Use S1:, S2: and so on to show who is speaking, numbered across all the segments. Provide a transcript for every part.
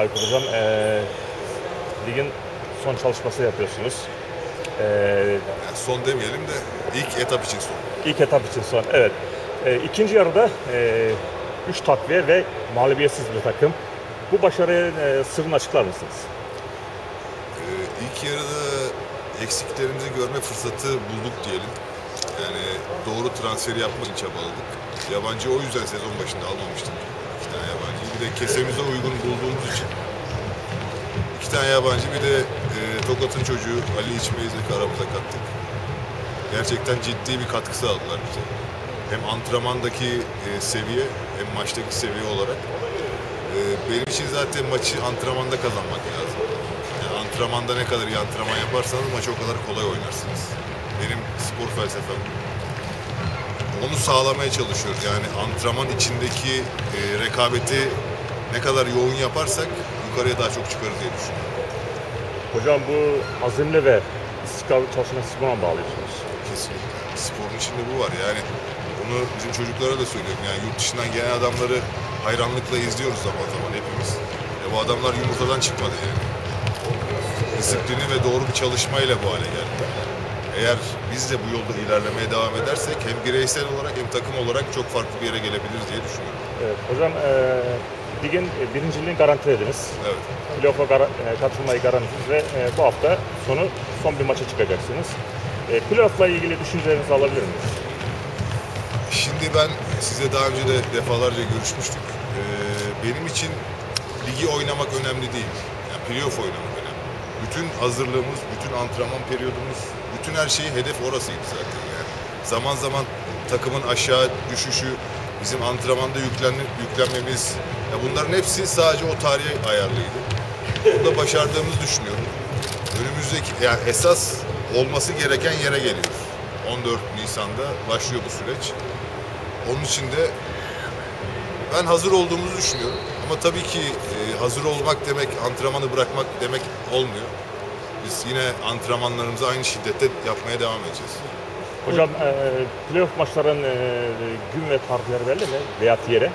S1: Aykut Hocam, e, ligin son çalışması yapıyorsunuz. E,
S2: Yani son demeyelim de ilk etap için son.
S1: ilk etap için son, evet. E, ikinci yarıda 3 takviye ve mağlubiyetsiz bir takım. Bu başarıya e, sırrını açıklar mısınız?
S2: Ee, ilk yarıda eksiklerimizi görme fırsatı bulduk diyelim. Yani doğru transferi yapmak için çabaladık. Yabancı o yüzden sezon başında almamıştık. İki tane yabancı. Bir de kesemize uygun bulduğumuz için. iki tane yabancı bir de e, Tokat'ın çocuğu Ali İçmeyiz'le aramıza kattık. Gerçekten ciddi bir katkı sağladılar bize. Hem antrenmandaki e, seviye hem maçtaki seviye olarak. E, benim için zaten maçı antrenmanda kazanmak lazım. Yani antrenmanda ne kadar iyi antrenman yaparsanız maçı o kadar kolay oynarsınız. Benim spor felsefem. Onu sağlamaya çalışıyoruz. Yani antrenman içindeki e, rekabeti ne kadar yoğun yaparsak yukarıya daha çok çıkarız diye düşünüyorum.
S1: Hocam bu azimli ve istikrarlı çalışma siz buna bağlıyorsunuz?
S2: Kesinlikle. Sporun içinde bu var. Yani bunu bizim çocuklara da söylüyorum. Yani yurt dışından gelen adamları hayranlıkla izliyoruz zaman zaman hepimiz. E bu adamlar yumurtadan çıkmadı yani. Disiplini ve doğru bir çalışmayla bu hale geldi. Eğer biz de bu yolda ilerlemeye devam edersek hem bireysel olarak hem takım olarak çok farklı bir yere gelebiliriz diye düşünüyorum.
S1: Evet, hocam e, ligin e, birinciliğini garantilediniz.
S2: Evet.
S1: Playoff'a gara- e, katılmayı garantilediniz ve e, bu hafta sonu son bir maça çıkacaksınız. E, playoff'la ilgili düşüncelerinizi alabilir miyiz?
S2: Şimdi ben size daha önce de defalarca görüşmüştük. Ee, benim için ligi oynamak önemli değil. Yani playoff oynamak. Bütün hazırlığımız, bütün antrenman periyodumuz, bütün her şeyi hedef orasıydı zaten yani. Zaman zaman takımın aşağı düşüşü, bizim antrenmanda yüklen, yüklenmemiz, ya bunların hepsi sadece o tarihe ayarlıydı. Bunu da başardığımızı düşünüyorum. Önümüzdeki, yani esas olması gereken yere geliyoruz. 14 Nisan'da başlıyor bu süreç. Onun için de ben hazır olduğumuzu düşünüyorum. Ama tabii ki e, hazır olmak demek antrenmanı bırakmak demek olmuyor. Biz yine antrenmanlarımızı aynı şiddette yapmaya devam edeceğiz.
S1: Hocam e, playoff maçların e, gün ve tarihleri belli mi? Veya yere?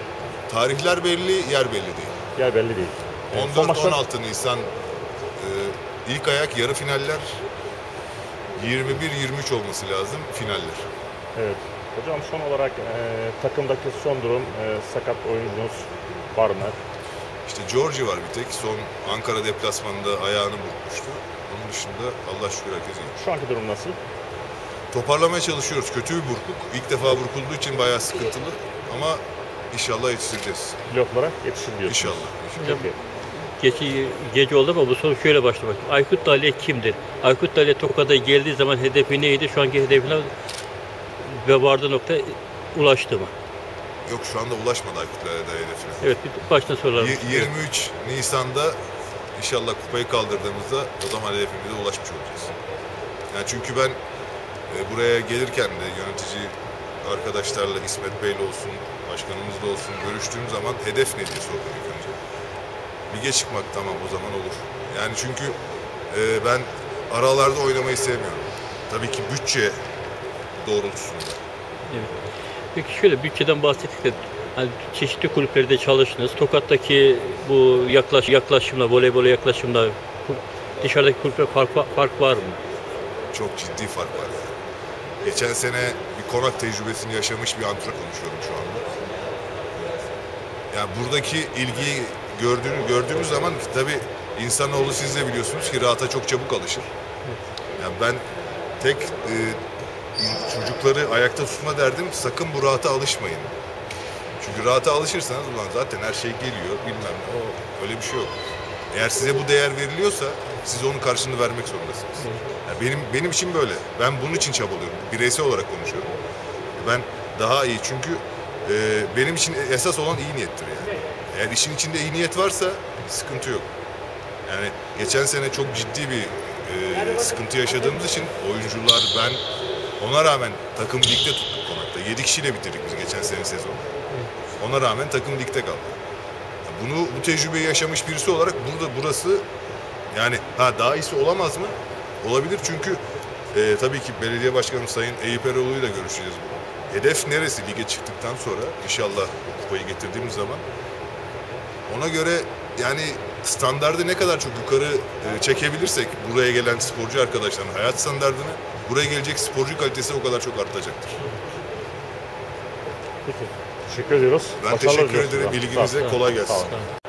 S2: Tarihler belli, yer belli değil.
S1: Yer belli değil. E, son maçlar-
S2: 14-16 Nisan e, ilk ayak yarı finaller 21-23 olması lazım finaller.
S1: Evet. Hocam son olarak e, takımdaki son durum, e, sakat oyuncunuz var mı?
S2: İşte Georgie var bir tek. Son Ankara deplasmanında ayağını burkmuştu. Onun dışında Allah şükür herkes iyi.
S1: Şu anki durum nasıl?
S2: Toparlamaya çalışıyoruz. Kötü bir burkuk. İlk defa burkulduğu için bayağı sıkıntılı. Ama inşallah yetiştireceğiz.
S1: Playoff'lara yetişir diyorsunuz.
S2: İnşallah.
S1: Peki.
S3: Gece, gece oldu ama bu soru şöyle başlamak. Aykut Dale kimdir? Aykut Dale Tokat'a geldiği zaman hedefi neydi? Şu anki hedefine ve vardığı nokta ulaştı mı?
S2: Yok şu anda ulaşmadı Aykut Lale'de hedefine.
S3: Evet, bir baştan soralım.
S2: Y- 23 Nisan'da inşallah kupayı kaldırdığımızda o zaman hedefimize ulaşmış olacağız. Yani çünkü ben e, buraya gelirken de yönetici arkadaşlarla İsmet Bey'le olsun, başkanımızla olsun görüştüğüm zaman hedef ne diye sordum ilk önce. Lige çıkmak tamam o zaman olur. Yani çünkü e, ben aralarda oynamayı sevmiyorum. Tabii ki bütçe doğrultusunda.
S3: Evet. Peki şöyle bütçeden bahsettik de hani çeşitli kulüplerde çalıştınız. Tokat'taki bu yaklaş, yaklaşımla, voleybola yaklaşımla dışarıdaki kulüpler fark, fark var mı?
S2: Çok ciddi fark var yani. Geçen sene bir konak tecrübesini yaşamış bir antrenör konuşuyorum şu anda. Yani buradaki ilgiyi gördüğünü, gördüğümüz zaman tabii insanoğlu siz de biliyorsunuz ki rahata çok çabuk alışır. Yani ben tek e, çocukları ayakta tutma derdim sakın bu rahata alışmayın. Çünkü rahata alışırsanız ulan zaten her şey geliyor bilmem o öyle bir şey yok. Eğer size bu değer veriliyorsa siz onun karşılığını vermek zorundasınız. Yani benim benim için böyle. Ben bunun için çabalıyorum. Bireysel olarak konuşuyorum. Ben daha iyi çünkü e, benim için esas olan iyi niyettir yani. Eğer işin içinde iyi niyet varsa sıkıntı yok. Yani geçen sene çok ciddi bir e, sıkıntı yaşadığımız için oyuncular ben ona rağmen takım ligde tuttuk konakta. 7 kişiyle bitirdik biz geçen sene sezonu. Ona rağmen takım ligde kaldı. Bunu bu tecrübeyi yaşamış birisi olarak burada burası yani ha daha iyisi olamaz mı? Olabilir çünkü e, tabii ki belediye başkanı Sayın Eyüp Eroğlu'yla görüşeceğiz. Hedef neresi lige çıktıktan sonra inşallah kupayı getirdiğimiz zaman ona göre yani standardı ne kadar çok yukarı e, çekebilirsek buraya gelen sporcu arkadaşların hayat standartını buraya gelecek sporcu kalitesi o kadar çok artacaktır.
S1: Peki. Teşekkür ediyoruz.
S2: Ben
S1: Başarılar
S2: teşekkür ederim.
S1: size. Sağ olun.
S2: İlginize kolay gelsin.
S3: Tamam.